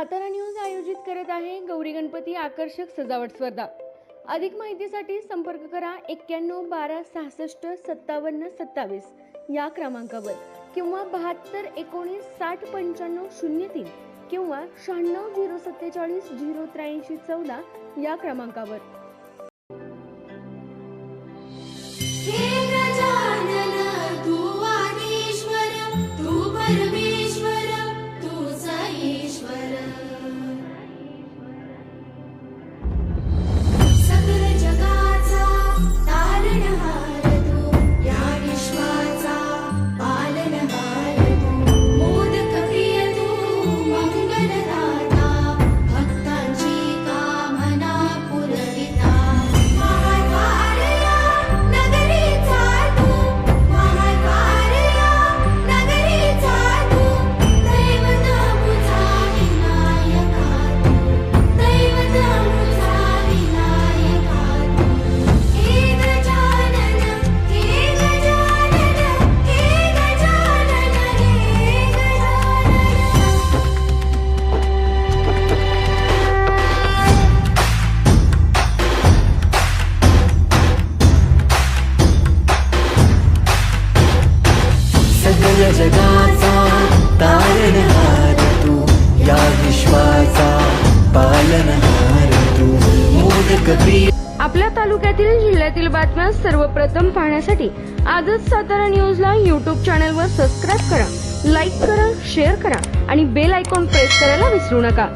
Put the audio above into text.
Satara news आयोजित करत आहे गौरी गणपती आकर्षक सजावट स्पर्धा. अधिक माहितीसाठी संपर्क करा एक्क्याण्णव बारा सहासष्ट सत्तावन्न सत्तावीस या क्रमांकावर किंवा बहात्तर एकोणीस साठ पंच्याण्णव शून्य तीन किंवा शहाण्णव झिरो सत्तेचाळीस झिरो त्र्याऐंशी चौदा या क्रमांकावर. जगाचा तारणहार तू या विश्वाचा पालनहार तू. मोदक प्रिय आपल्या तालुक्यातील जिल्ह्यातील बातम्या सर्वप्रथम पाहण्यासाठी आजच सातारा न्यूजला यूट्यूब चॅनलवर सबस्क्राईब करा लाईक करा शेअर करा आणि बेल आयकॉन प्रेस करायला विसरू नका.